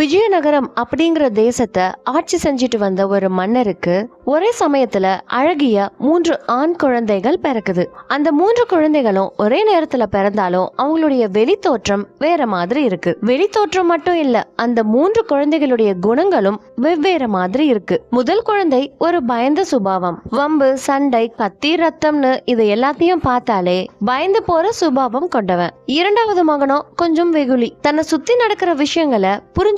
விஜயநகரம் அப்படிங்கிற தேசத்தை ஆட்சி செஞ்சுட்டு வந்த ஒரு மன்னருக்கு ஒரே சமயத்துல அழகிய மூன்று ஆண் குழந்தைகள் பிறக்குது. அந்த மூன்று குழந்தைகளும் ஒரே நேரத்துல பிறந்தாலும் அவங்களுடைய வெளித்தோற்றம் வேற மாதிரி இருக்கு. வெளித்தோற்றம் மட்டும் இல்ல அந்த மூன்று குழந்தைகளுடைய குணங்களும் வெவ்வேறு மாதிரி இருக்கு. முதல் குழந்தை ஒரு பயந்த சுபாவம். வம்பு சண்டை கத்தி ரத்தம்னு இது எல்லாத்தையும் பார்த்தாலே பயந்து போற சுபாவம் கொண்டவன். இரண்டாவது மகனோ கொஞ்சம் வெகுளி. தன்னை சுத்தி நடக்கிற விஷயங்களை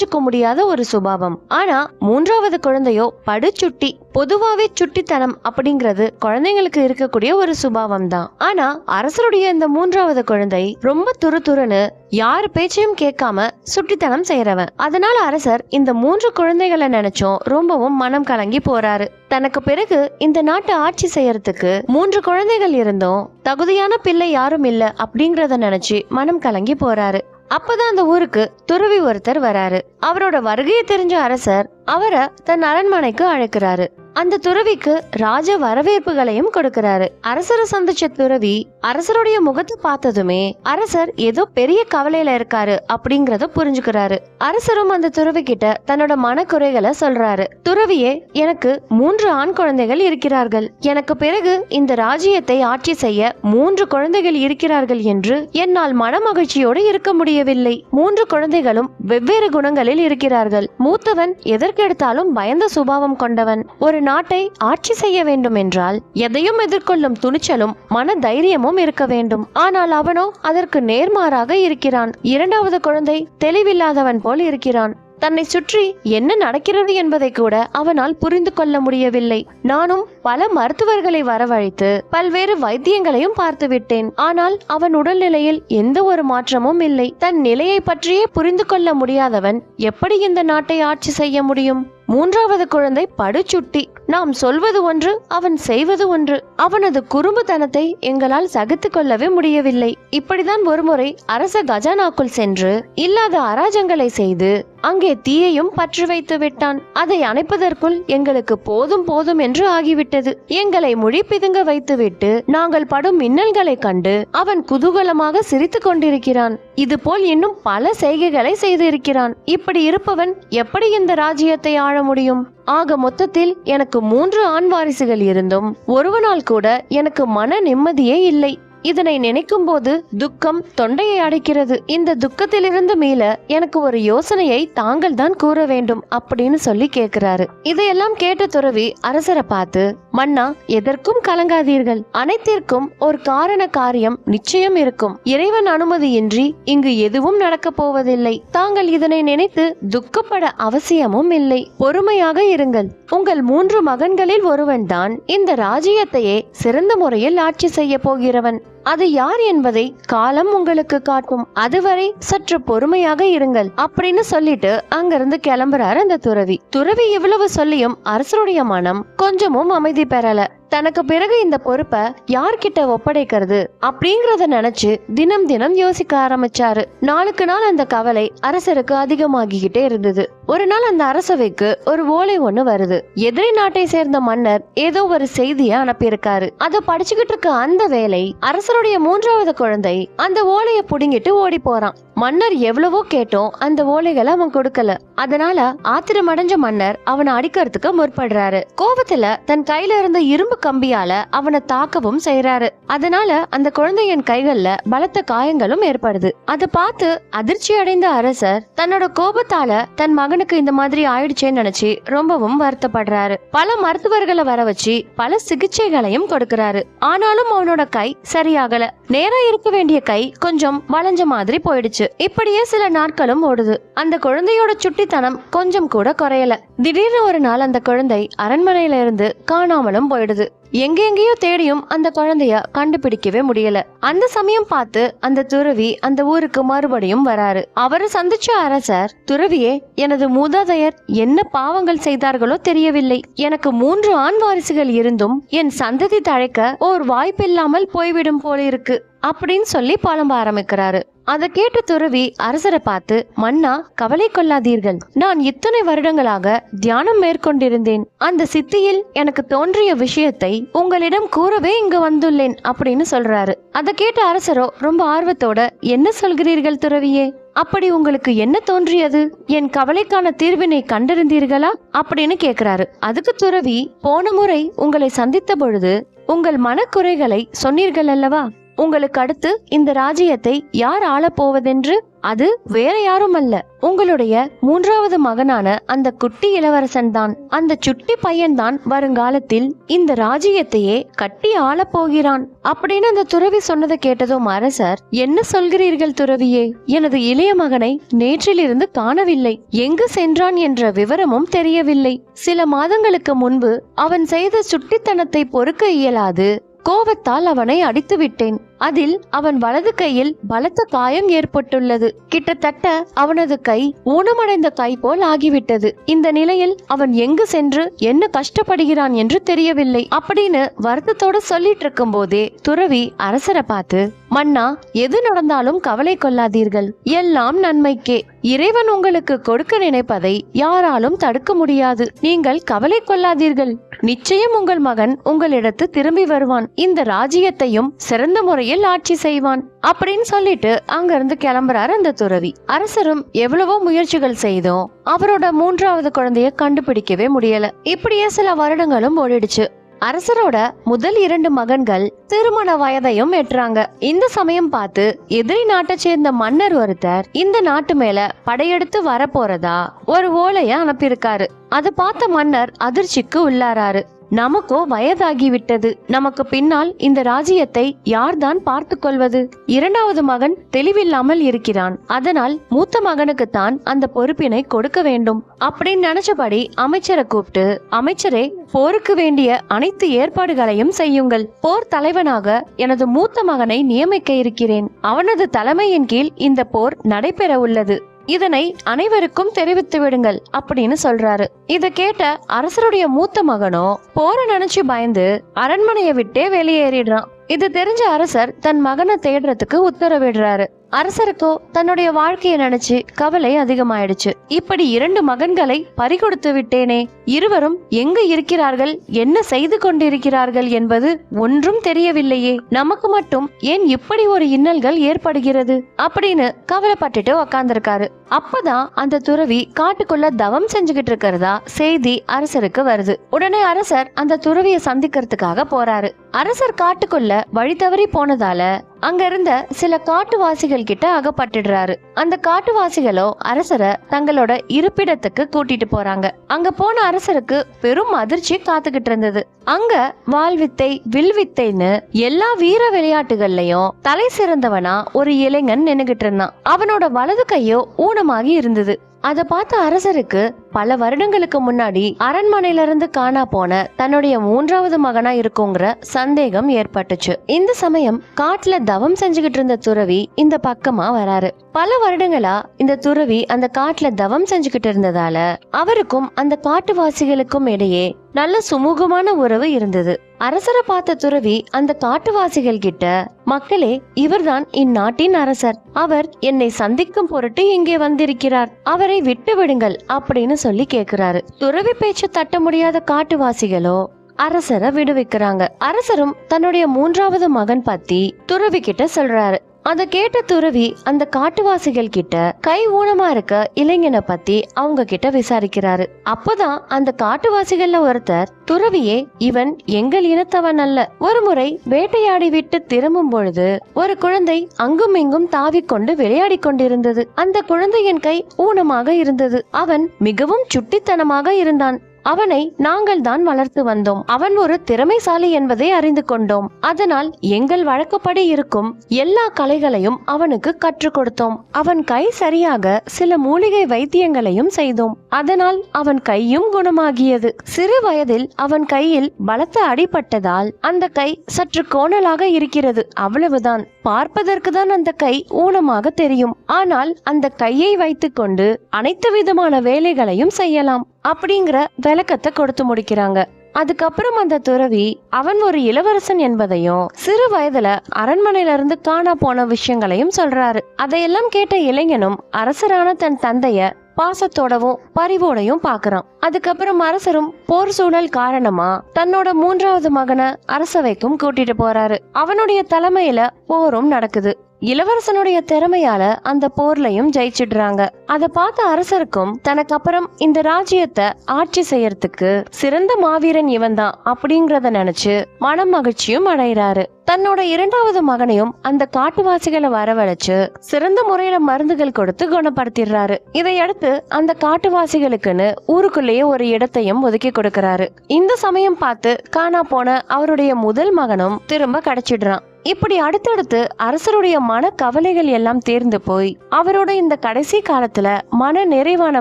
புரிஞ்சுக்க முடியாத ஒரு சுபாவம். ஆனா மூன்றாவது குழந்தையோ படுச்சுட்டி பொதுவாவே சுட்டித்தனம் அப்படிங்கிறது குழந்தைங்களுக்கு இருக்கக்கூடிய ஒரு சுபாவம் தான் ஆனா அரசருடைய இந்த மூன்றாவது குழந்தை ரொம்ப துருதுருன்னு யார் பேச்சையும் கேட்காம சுட்டித்தனம் செய்யறவன் அதனால அரசர் இந்த மூன்று குழந்தைகளை நினைச்சும் ரொம்பவும் மனம் கலங்கி போறாரு. தனக்கு பிறகு இந்த நாட்டை ஆட்சி செய்யறதுக்கு மூன்று குழந்தைகள் இருந்தும் தகுதியான பிள்ளை யாரும் இல்ல அப்படிங்கறத நினைச்சு மனம் கலங்கி போறாரு. அப்பதான் அந்த ஊருக்கு துறவி ஒருத்தர் வராரு. அவரோட வருகையை தெரிஞ்ச அரசர் அவரை தன் அரண்மனைக்கு அழைக்கிறாரு. அந்த துறவிக்கு ராஜ வரவேற்புகளையும் கொடுக்கிறாரு. அரசரை சந்திச்ச துறவி அரசருடைய முகத்தை பார்த்ததுமே அரசர் ஏதோ பெரிய கவலையில இருக்காரு அப்படிங்கறத புரிஞ்சுக்கிறாரு. அரசரும் அந்த துறவி கிட்ட தன்னோட மனக்குறைகளை சொல்றாரு. துறவியே எனக்கு மூன்று ஆண் குழந்தைகள் இருக்கிறார்கள். எனக்கு பிறகு இந்த ராஜ்யத்தை ஆட்சி செய்ய மூன்று குழந்தைகள் இருக்கிறார்கள் என்று என்னால் மனமகிழ்ச்சியோடு இருக்க முடியவில்லை. மூன்று குழந்தைகளும் வெவ்வேறு குணங்களில் இருக்கிறார்கள். மூத்தவன் எதற்கெடுத்தாலும் பயந்த சுபாவம் கொண்டவன். ஒரு நாட்டை ஆட்சி செய்ய வேண்டும் என்றால் எதையும் எதிர்கொள்ளும் துணிச்சலும் மன தைரியமும் இருக்க வேண்டும். ஆனால் அவனோ அதற்கு நேர்மாறாக இருக்கிறான். இரண்டாவது குழந்தை தெளிவில்லாதவன் போல் இருக்கிறான். தன்னை சுற்றி என்ன நடக்கிறது என்பதை கூட அவனால் புரிந்து கொள்ள முடியவில்லை. நானும் பல மருத்துவர்களை வரவழைத்து பல்வேறு வைத்தியங்களையும் பார்த்து விட்டேன். ஆனால் அவன் உடல்நிலையில் எந்த ஒரு மாற்றமும் இல்லை. தன் நிலையை பற்றியே புரிந்து கொள்ள முடியாதவன் எப்படி இந்த நாட்டை ஆட்சி செய்ய முடியும்? மூன்றாவது குழந்தை படுச்சுட்டி நாம் சொல்வது ஒன்று அவன் செய்வது ஒன்று. அவனது குறும்புத்தனத்தை எங்களால் சகித்து கொள்ளவே முடியவில்லை. இப்படிதான் ஒருமுறை அரச கஜானாக்குள் சென்று இல்லாத அராஜங்களை செய்து அங்கே தீயையும் பற்று வைத்து விட்டான். அதை அணைப்பதற்குள் எங்களுக்கு போதும் போதும் என்று ஆகிவிட்டது. எங்களை மொழி பிதுங்க வைத்துவிட்டு நாங்கள் படும் மின்னல்களை கண்டு அவன் குதூகலமாக சிரித்துக் கொண்டிருக்கிறான். இதுபோல் இன்னும் பல செய்கைகளை செய்திருக்கிறான். இப்படி இருப்பவன் எப்படி இந்த ராஜ்யத்தை ஆள முடியும்? ஆக மொத்தத்தில் எனக்கு மூன்று ஆண் வாரிசுகள் இருந்தும் ஒருவனால் கூட எனக்கு மன நிம்மதியே இல்லை. இதனை நினைக்கும் போது துக்கம் தொண்டையை அடைக்கிறது. இந்த துக்கத்திலிருந்து மீள எனக்கு ஒரு யோசனையை தாங்கள் தான் கூற வேண்டும் அப்படின்னு சொல்லி கேக்குறாரு இதையெல்லாம் கேட்ட துறவி அரசரை பார்த்து மன்னா எதற்கும் கலங்காதீர்கள். அனைத்திற்கும் ஒரு காரண காரியம் நிச்சயம் இருக்கும். இறைவன் அனுமதியின்றி இங்கு எதுவும் நடக்கப் போவதில்லை. தாங்கள் இதனை நினைத்து துக்கப்பட அவசியமும் இல்லை. பொறுமையாக இருங்கள். உங்கள் மூன்று மகன்களில் ஒருவன்தான் இந்த ராஜ்யத்தையே சிறந்த முறையில் ஆட்சி செய்ய போகிறவன். அது யார் என்பதை காலம் உங்களுக்கு காட்டும். அதுவரை சற்று பொறுமையாக இருங்கள். அப்படின்னு சொல்லிட்டு அங்கிருந்து கிளம்புறாரு அந்த துறவி. துறவி இவ்வளவு சொல்லியும் அரசருடைய மனம் கொஞ்சமும் அமைதி பெறல. தனக்கு பிறகு இந்த பொறுப்பை யார்கிட்ட ஒப்படைக்கிறது அப்படிங்கறத நினைச்சு தினம் தினம் யோசிக்க ஆரம்பிச்சாரு. நாளுக்கு நாள் அந்த கவலை அரசருக்கு அதிகமாகிக்கிட்டே இருந்தது. ஒரு நாள் அந்த அரசவைக்கு ஒரு ஓலை ஒண்ணு வருது. எதிரி நாட்டை சேர்ந்த மன்னர் ஏதோ ஒரு செய்திய அனுப்பியிருக்காரு. அதை படிச்சுக்கிட்டு இருக்க அந்த வேலை அரசருடைய மூன்றாவது குழந்தை அந்த ஓலைய புடுங்கிட்டு ஓடி போறான். மன்னர் எவ்வளவோ கேட்டோம் அந்த ஓலைகளை அவன் கொடுக்கல. அதனால ஆத்திரமடைஞ்ச மன்னர் அவனை அடிக்கிறதுக்கு முற்படுறாரு. கோபத்துல தன் கையில இருந்த இரும்பு கம்பியால அவனை தாக்கவும் செய்யறாரு அதனால அந்த குழந்தையின் கைகள்ல பலத்த காயங்களும் ஏற்படுது. அதை பார்த்து அதிர்ச்சி அடைந்த அரசர் தன்னோட கோபத்தால தன் மகனுக்கு இந்த மாதிரி ஆயிடுச்சேன்னு நினைச்சு ரொம்பவும் வருத்தப்படுறாரு. பல மருத்துவர்களை வர வச்சு பல சிகிச்சைகளையும் கொடுக்கறாரு. ஆனாலும் அவனோட கை சரியாகல. நேரா இருக்க வேண்டிய கை கொஞ்சம் வளைஞ்ச மாதிரி போயிடுச்சு. இப்படியே சில நாட்களும் ஓடுது. அந்த குழந்தையோட சுட்டித்தனம் கொஞ்சம் கூட குறையல. திடீர்னு ஒரு நாள் அந்த குழந்தை அரண்மனையில இருந்து காணாமலும் போயிடுது. எங்கெங்கேயோ தேடியும் அந்த குழந்தைய கண்டுபிடிக்கவே முடியல. அந்த சமயம் பார்த்து அந்த துறவி அந்த ஊருக்கு மறுபடியும் வராரு. அவரை சந்திச்ச அரசர் துறவியே எனது மூதாதையர் என்ன பாவங்கள் செய்தார்களோ தெரியவில்லை. எனக்கு மூன்று ஆண் வாரிசுகள் இருந்தும் என் சந்ததி தழைக்க ஓர் வாய்ப்பில்லாமல் போய்விடும் போல இருக்கு அப்படின்னு சொல்லி புலம்ப ஆரம்பிக்கிறாரு. அதை கேட்ட துறவி அரசரை பார்த்து மன்னா கவலை கொள்ளாதீர்கள். நான் இத்தனை வருடங்களாக தியானம் மேற்கொண்டிருந்தேன். அந்த சித்தியில் எனக்கு தோன்றிய விஷயத்தை உங்களிடம் கூறவே இங்கு வந்துள்ளேன் அப்படின்னு சொல்றாரு. அதை கேட்ட அரசரோ ரொம்ப ஆர்வத்தோட என்ன சொல்கிறீர்கள் துறவியே? அப்படி உங்களுக்கு என்ன தோன்றியது? என் கவலைக்கான தீர்வினை கண்டறிந்தீர்களா? அப்படின்னு கேக்குறாரு. அதுக்கு துறவி போன முறை உங்களை சந்தித்த பொழுது உங்கள் மனக்குறைகளை சொன்னீர்கள் அல்லவா? உங்களுக்கு அடுத்து இந்த ராஜ்யத்தை யார் ஆளப் போவதென்று அது வேற யாரும் அல்ல உங்களுடைய மூன்றாவது மகனான அந்த குட்டி இளவரசன் தான். அந்த சுட்டி பையன்தான் வருங்காலத்தில் இந்த ராஜ்யத்தையே கட்டி ஆளப் போகிறான் அப்படின்னு அந்த துறவி சொன்னதை கேட்டதும் அரசர் என்ன சொல்கிறீர்கள் துறவியே? எனது இளைய மகனை நேற்றிலிருந்து காணவில்லை. எங்கு சென்றான் என்ற விவரமும் தெரியவில்லை. சில மாதங்களுக்கு முன்பு அவன் செய்த சுட்டித்தனத்தை பொறுக்க இயலாது. கோபத்தால் அவனை அடித்து விட்டேன் அதில் அவன் வலது கையில் பலத்த காயம் ஏற்பட்டுள்ளது. கிட்டத்தட்ட அவனது கை ஊனமடைந்த கை போல் ஆகிவிட்டது. இந்த நிலையில் அவன் எங்கு சென்று என்ன கஷ்டப்படுகிறான் என்று தெரியவில்லை. அப்படின்னு வருத்தத்தோட சொல்லிட்டு இருக்கும் போதே துறவி அரசரை பார்த்து மன்னா எது நடந்தாலும் கவலை கொள்ளாதீர்கள். எல்லாம் நன்மைக்கே. இறைவன் உங்களுக்கு கொடுக்க நினைப்பதை யாராலும் தடுக்க முடியாது. நீங்கள் கவலை கொள்ளாதீர்கள். நிச்சயம் உங்கள் மகன் உங்களிடத்து திரும்பி வருவான். இந்த ராஜ்யத்தையும் சிறந்த முறை முறையில் ஆட்சி செய்வான். அப்படின்னு சொல்லிட்டு அங்கிருந்து கிளம்புறாரு அந்த துறவி. அரசரும் எவ்வளவோ முயற்சிகள் செய்தோம் அவரோட மூன்றாவது குழந்தைய கண்டுபிடிக்கவே முடியல. இப்படியே சில வருடங்களும் ஓடிடுச்சு. அரசரோட முதல் இரண்டு மகன்கள் திருமண வயதையும் எட்டுறாங்க இந்த சமயம் பார்த்து எதிரி நாட்டை சேர்ந்த மன்னர் ஒருத்தர் இந்த நாட்டு மேல படையெடுத்து வரப்போறதா ஒரு ஓலைய அனுப்பியிருக்காரு. அதை பார்த்த மன்னர் அதிர்ச்சிக்கு உள்ளாராரு. நமக்கோ வயதாகிவிட்டது. நமக்கு பின்னால் இந்த ராஜ்யத்தை யார்தான் பார்த்து கொள்வது? இரண்டாவது மகன் தெளிவில்லாமல் இருக்கிறான். அதனால் மூத்த மகனுக்கு தான் அந்த பொறுப்பினை கொடுக்க வேண்டும். அப்படின்னு நினைச்சபடி அமைச்சரை கூப்பிட்டு அமைச்சரே போருக்கு வேண்டிய அனைத்து ஏற்பாடுகளையும் செய்யுங்கள். போர் தலைவனாக எனது மூத்த மகனை நியமிக்க இருக்கிறேன். அவனது தலைமையின் கீழ் இந்த போர் நடைபெற உள்ளது. இதனை அனைவருக்கும் தெரிவித்து விடுங்கள் அப்படின்னு சொல்றாரு. இத கேட்ட அரசருடைய மூத்த மகனோ போற நினைச்சு பயந்து அரண்மனையை விட்டே வெளியேறிடுறான். இது தெரிஞ்ச அரசர் தன் மகனை தேடுறதுக்கு உத்தரவிடுறாரு. அரசருக்கோ தன்னுடைய வாழ்க்கையை நினைச்சு கவலை அதிகமாயிடுச்சு. இப்படி இரண்டு மகன்களை பறிகொடுத்து விட்டேனே இருவரும் எங்கு இருக்கிறார்கள் என்ன செய்து கொண்டிருக்கிறார்கள் என்பது ஒன்றும் தெரியவில்லையே. நமக்கு மட்டும் ஏன் இப்படி ஒரு இன்னல்கள் ஏற்படுகிறது? அப்படின்னு கவலைப்பட்டுட்டு உக்காந்துருக்காரு. அப்பதான் அந்த துறவி காட்டுக்குள்ள தவம் செஞ்சுகிட்டு இருக்கிறதா செய்தி அரசருக்கு வருது. உடனே அரசர் அந்த துறவியை சந்திக்கிறதுக்காக போறாரு. அரசர் காட்டுக்குள்ள வழி தவறி போனதால அங்க இருந்த சில காட்டுவாசிகள் கிட்ட அகப்பட்டுடுறாரு. அந்த காட்டுவாசிகளோ அரசரை தங்களோட இருப்பிடத்துக்கு கூட்டிட்டு போறாங்க. அங்க போன அரசருக்கு பெரும் அதிர்ச்சி காத்துக்கிட்டு இருந்தது. அங்க வாழ்வித்தை வில்வித்தைன்னு எல்லா வீர விளையாட்டுகள்லயும் தலை சிறந்தவனா ஒரு இளைஞன் நின்னுகிட்டு இருந்தான். அவனோட வலது கையோ மௌனமாகி இருந்தது. அதை பார்த்த அரசருக்கு பல வருடங்களுக்கு முன்னாடி அரண்மனையில இருந்து காணா போன தன்னுடைய மூன்றாவது மகனா இருக்குங்கிற சந்தேகம் ஏற்பட்டுச்சு. இந்த சமயம் காட்டுல தவம் செஞ்சுகிட்டு இருந்த துறவி இந்த பக்கமா வராரு. பல வருடங்களா இந்த துறவி அந்த காட்டுல தவம் செஞ்சுகிட்டு இருந்ததால அவருக்கும் அந்த காட்டுவாசிகளுக்கும் இடையே நல்ல சுமூகமான உறவு இருந்தது. அரசரை பார்த்த துறவி அந்த காட்டுவாசிகள் கிட்ட மக்களே இவர்தான் இந்நாட்டின் அரசர். அவர் என்னை சந்திக்கும் பொருட்டு இங்கே வந்திருக்கிறார். அவரை விட்டு விடுங்கள் அப்படின்னு சொல்லி கேக்குறாரு. துறவி பேச்சு தட்ட முடியாத காட்டுவாசிகளோ அரசரை விடுவிக்கிறாங்க. அரசரும் தன்னுடைய மூன்றாவது மகன் பத்தி துறவி கிட்ட சொல்றாரு. அத கேட்ட துறவி அந்த காட்டுவாசிகள் கிட்ட கை ஊனமா இருக்க இளைஞனை பத்தி அவங்க கிட்ட விசாரிக்கிறாரு. அப்பதான் அந்த காட்டுவாசிகள்ல ஒருத்தர் துறவியே இவன் எங்கள் இனத்தவன் அல்ல. ஒரு முறை வேட்டையாடி விட்டு திரும்பும் பொழுது ஒரு குழந்தை அங்கும் இங்கும் தாவிக்கொண்டு விளையாடி கொண்டிருந்தது. அந்த குழந்தையின் கை ஊனமாக இருந்தது. அவன் மிகவும் சுட்டித்தனமாக இருந்தான். அவனை நாங்கள் தான் வளர்த்து வந்தோம். அவன் ஒரு திறமைசாலி என்பதை அறிந்து கொண்டோம். அதனால் எங்கள் வழக்கப்படி இருக்கும் எல்லா கலைகளையும் அவனுக்கு கற்றுக் கொடுத்தோம். அவன் கை சரியாக சில மூலிகை வைத்தியங்களையும் செய்தோம். அதனால் அவன் கையும் குணமாகியது. சிறு வயதில் அவன் கையில் பலத்த அடிபட்டதால் அந்த கை சற்று கோணலாக இருக்கிறது. அவ்வளவுதான். பார்ப்பதற்கு தான் அந்த கை ஊனமாக தெரியும். ஆனால் அந்த கையை வைத்துக்கொண்டு அனைத்து விதமான வேலைகளையும் செய்யலாம். அப்படிங்கிற விளக்கத்தை கொடுத்து முடிக்கிறாங்க. அதுக்கப்புறம் அந்த துறவி அவன் ஒரு இளவரசன் என்பதையும் சிறு வயதுல அரண்மனையில இருந்து காணா போன விஷயங்களையும் சொல்றாரு. அதையெல்லாம் கேட்ட இளைஞனும் அரசரான தன் தந்தைய பாசத்தோடவும் பரிவோடையும் பாக்குறான் அதுக்கப்புறம் அரசரும் போர் சூழல் காரணமா தன்னோட மூன்றாவது மகனை அரசவைக்கும் கூட்டிட்டு போறாரு. அவனுடைய தலைமையில போரும் நடக்குது. இளவரசனுடைய திறமையால அந்த போர்லயும் ஜெயிச்சிடுறாங்க. அதை பார்த்த அரசருக்கும் தனக்கு அப்புறம் இந்த ராஜ்யத்தை ஆட்சி செய்யறதுக்கு சிறந்த மாவீரன் இவன் தான் அப்படிங்கறத நினைச்சு மனம் மகிழ்ச்சியும் அடைகிறாரு தன்னோட இரண்டாவது மகனையும் அந்த காட்டுவாசிகளை வரவழைச்சு சிறந்த முறையில மருந்துகள் கொடுத்து குணப்படுத்திடுறாரு. இதையடுத்து அந்த காட்டுவாசிகளுக்குன்னு ஊருக்குள்ளேயே ஒரு இடத்தையும் ஒதுக்கி கொடுக்கறாரு. இந்த சமயம் பார்த்து காணா போன அவருடைய முதல் மகனும் திரும்ப கிடைச்சிடுறான். இப்படி அடுத்தடுத்து அரசருடைய மன கவலைகள் எல்லாம் தேர்ந்து போய் அவரோட இந்த கடைசி காலத்துல மன நிறைவான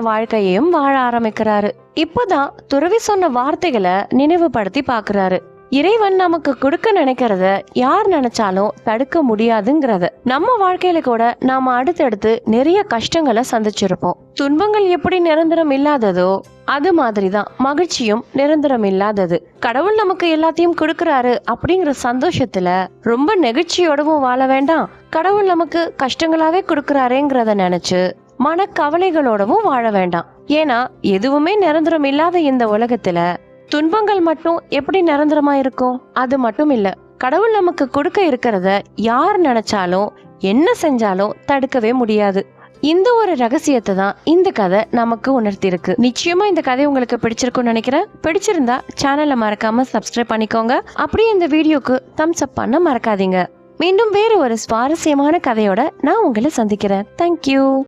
வாழ்க்கையையும் வாழ ஆரம்பிக்கிறாரு. இப்பதான் துறவி சொன்ன வார்த்தைகளை நினைவுபடுத்தி பாக்குறாரு இறைவன் நமக்கு கொடுக்க நினைக்கிறத யார் நினைச்சாலும் தடுக்க முடியாதுங்கிறத. நம்ம வாழ்க்கையில கூட நாம அடுத்தடுத்து நிறைய கஷ்டங்களை சந்திச்சிருப்போம். துன்பங்கள் எப்படி நிரந்தரம் இல்லாததோ அது மாதிரிதான் மகிழ்ச்சியும் நிரந்தரம் இல்லாதது. கடவுள் நமக்கு எல்லாத்தையும் கொடுக்கறாரு அப்படிங்கிற சந்தோஷத்துல ரொம்ப நெகிழ்ச்சியோடவும் வாழ வேண்டாம். கடவுள் நமக்கு கஷ்டங்களாவே கொடுக்கறாருங்கிறத நினைச்சு மனக்கவலைகளோடவும் வாழ வேண்டாம். ஏன்னா எதுவுமே நிரந்தரம் இல்லாத இந்த உலகத்துல துன்பங்கள் மட்டும் எப்படி நிரந்தரமா இருக்கும்? அது மட்டும் இல்ல. கடவுள் நமக்கு கொடுக்க இருக்கிறத யார் நினைச்சாலும் என்ன செஞ்சாலும் தடுக்கவே முடியாது. இந்த ஒரு ரகசியத்தை தான் இந்த கதை நமக்கு உணர்த்தியிருக்கு. நிச்சயமா இந்த கதை உங்களுக்கு பிடிச்சிருக்கும்னு நினைக்கிறேன். பிடிச்சிருந்தா சேனலை மறக்காம சப்ஸ்கிரைப் பண்ணிக்கோங்க. அப்படியே இந்த வீடியோக்கு தம்ஸ் அப் பண்ண மறக்காதீங்க. மீண்டும் வேறு ஒரு சுவாரஸ்யமான கதையோட நான் உங்களை சந்திக்கிறேன். தேங்க்யூ